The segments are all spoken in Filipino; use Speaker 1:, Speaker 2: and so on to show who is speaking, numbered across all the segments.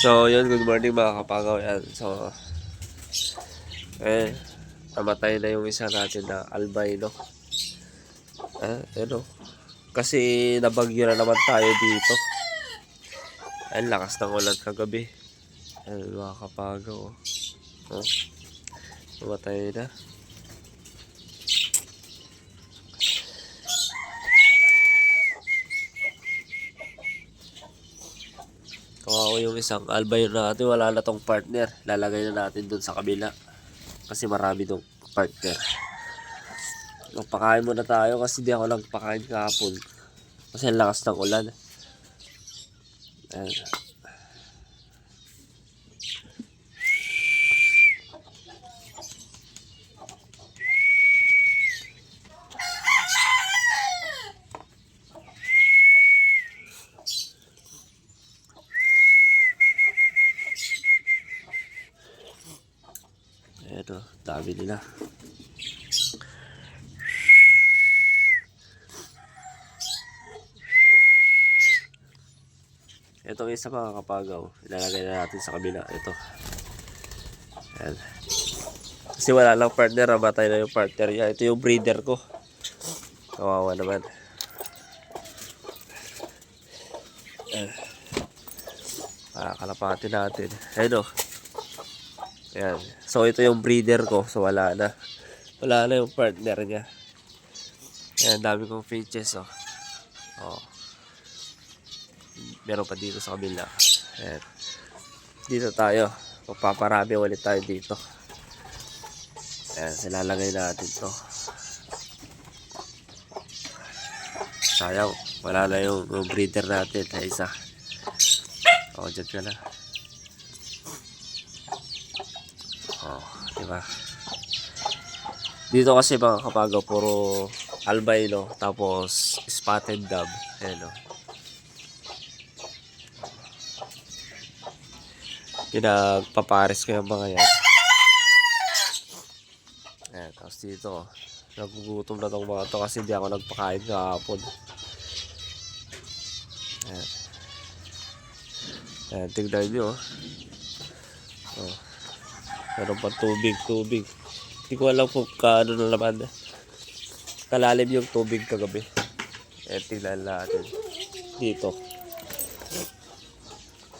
Speaker 1: So, yun, good morning mga kapagaw. Yan. So, eh, namatay na yung isa natin na albino. Eh, ano? Kasi nabagyo na naman tayo dito. Ay, lakas ng ulan kagabi. Ay, mga kapagaw. Oh. Namatay na. Kawawa yung isang albay natin, wala na tong partner. Lalagay na natin dun sa kabila. Kasi marami tong partner. Nagpakain muna tayo kasi di ako nagpakain kahapon. Kasi ang lakas ng ulan. Ayan. Dami nila. Itong isa mga kapagaw, ilalagay na natin sa kabila. Ito. Ayan. Kasi wala lang partner, namatay na yung partner niya. Ito yung breeder ko. Kawawa naman. Ayan. Ah, kalapatin natin. Ayun o. Ayan. So, ito yung breeder ko. So, wala na. Wala na yung partner niya. Ayan, dami kong finches, oh. Oh. Meron pa dito sa kabila. Ayan. Dito tayo. Magpaparami ulit tayo dito. Ayan, silalagay natin to. Sayang. Wala na yung, yung breeder natin. Na isa. O, dyan ka na. Oh, di ba? Dito kasi mga kapagaw, puro albino, tapos spotted dove. Ayan o. Pinagpapares ko yung mga yan. Ayan, tapos dito, nagugutom na tong mga to kasi di ako nagpakain kahapon. Ayan. Ayan, tignan nyo. Meron pa tubig, tubig. Hindi ko alam kung kaano na naman. Kalalim yung tubig kagabi. Eh, tingnan natin. Dito.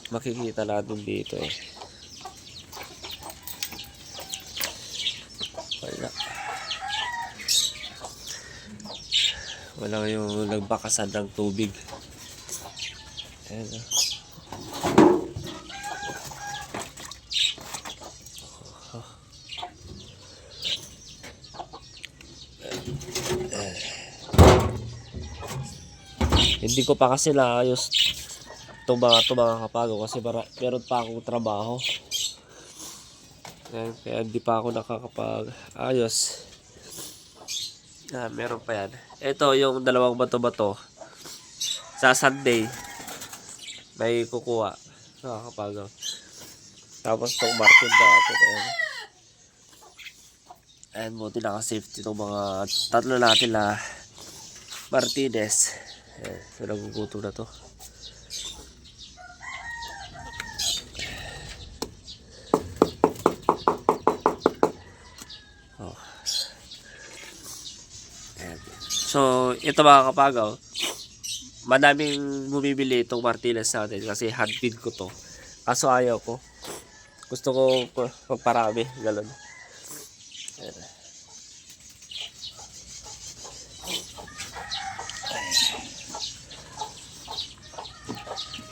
Speaker 1: Makikita natin dito eh. Wala. Wala yung nagbakasan ng tubig. Ayan ah. Hindi ko pa kasi naayos itong mga, itong mga kapago kasi mara, meron pa akong trabaho. Kaya, kaya hindi pa ako nakakapag ayos. Ah, meron pa yan. Ito yung dalawang bato-bato. Sa Sunday, may kukuha. Nakakapago. Tapos itong market natin. Ayan. Ayan, buti naka-safety itong mga tatlo natin na Martinez. Ayan, so naguguto na to. Oh. Ayan. So, ito mga kapagaw, madaming bumibili itong Martinez natin kasi handpid ko to. Kaso ayaw ko. Gusto ko pa- magparami, galon. Ayan.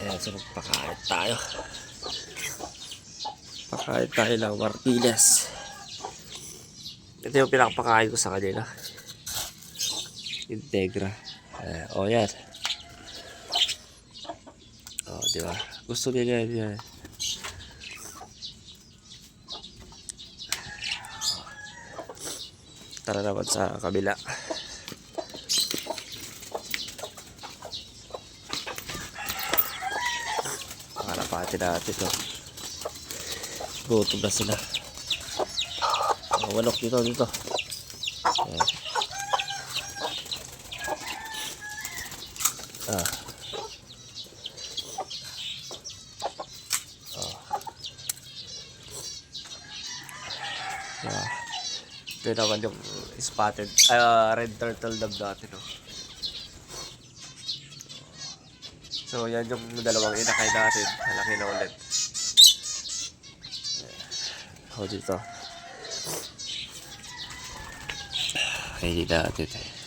Speaker 1: Ayan, so magpakain tayo. Pakain tayo ng Martinez. Ito yung pinakapakain ko sa kanila. Integra. Eh, oh, yan. Oh, di ba? Gusto nila yan. yan. Tara naman sa kabila. kalapati natin no? gutom na sila uh, walok dito dito Ayan. Ah. Ah. ah Ito naman yung spotted, uh, red turtle dove dati, no? So, yan yung dalawang inakay natin. Malaki na ulit. Ako dito. Kainin natin.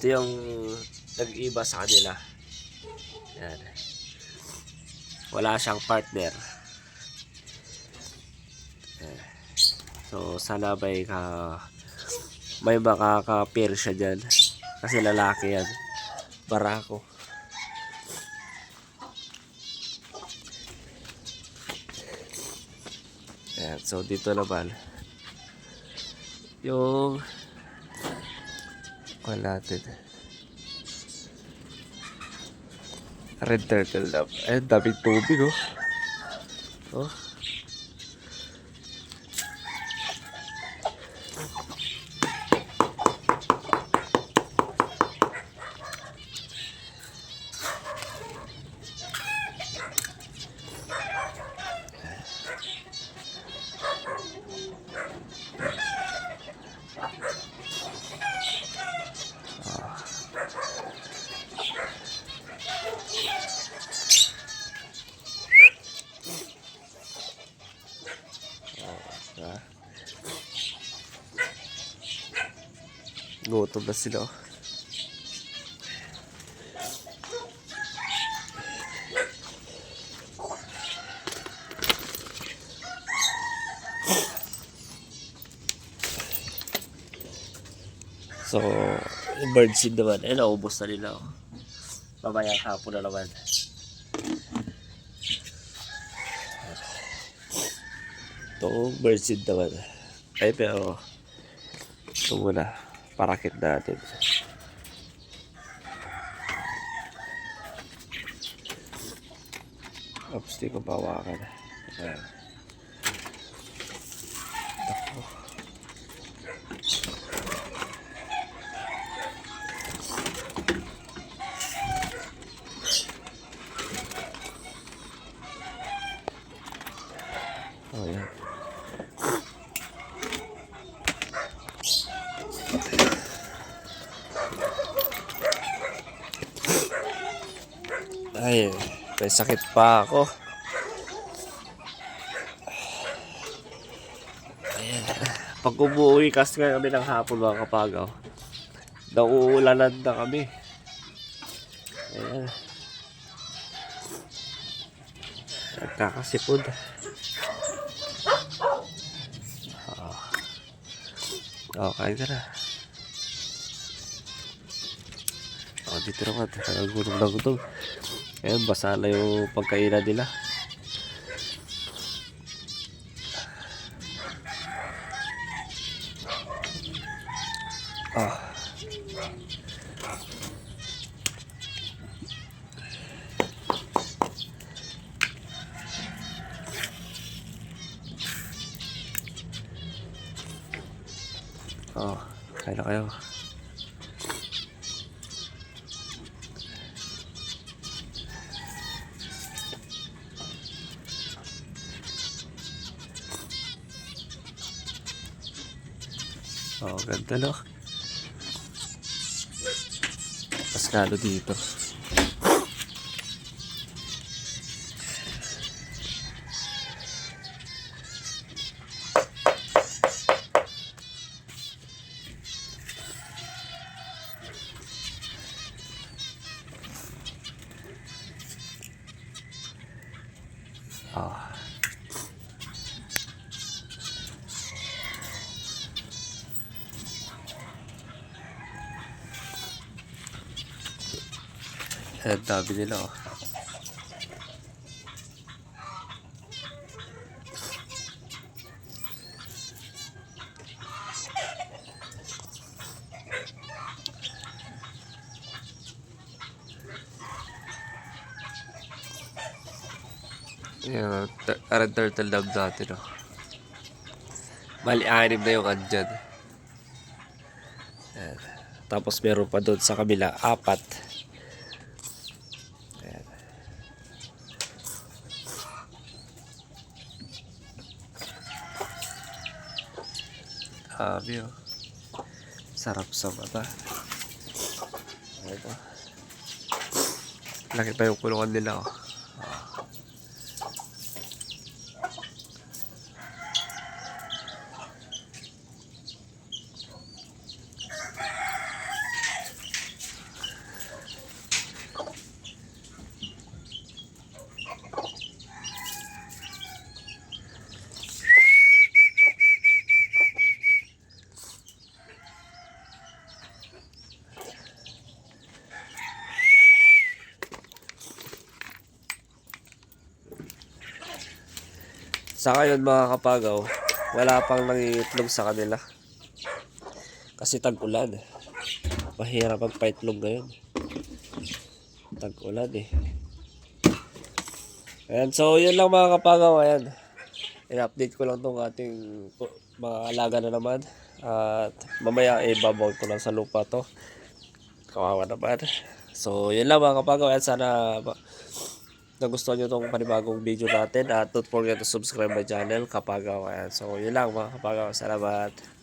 Speaker 1: Ito yung nag-iba sa kanila. Yan. Wala siyang partner. Yan. So, sana may ka may makaka-pair siya dyan. Kasi lalaki yan. Barako. Ayan, so dito naman yung natin red turtle dove ayun daming tubig oh. Oh Gutom na sila. So, yung bird seed naman, eh, naubos na nila. Oh. Mamayang hapon na naman. Ito, bird seed naman. Ay, pero, ito muna, parakit natin. Oops, di ko bawakan. Ayan. Ay, may sakit pa ako. Ayan. Pag umuwi kasi kami ng hapon mga kapagaw, nauulanan na kami. Ayan. Nagkakasipod. Oh, kain ka na. Oh, dito naman. Gutom na gutom. Ayan, basa na yung pagkainan nila. Ah. Oh, kain na kayo. Oh, ganda no. Mas dito. Oh. Ang dami nila oh. Yan, tur- red turtle dove natin, oh. Bali, anim na yung andyan. Yan. Tapos meron pa doon sa kabila, apat. Grabe, oh. Sarap sa mata. Ito. Laki pa yung kulungan nila, oh. Sa ngayon mga kapagaw, wala pang nangingitlog sa kanila. Kasi tag-ulan. Mahirap magpaitlog ngayon. Tag-ulan eh. Ayan, so yun lang mga kapagaw. Ayan. In-update ko lang tong ating mga alaga na naman. At mamaya ibabawal ko lang sa lupa to. Kawawa naman. So yun lang mga kapagaw. Ayan, sana nagustuhan nyo itong panibagong video natin at don't forget to subscribe my channel kapagaw. Ayan. So yun lang mga kapagaw. Salamat.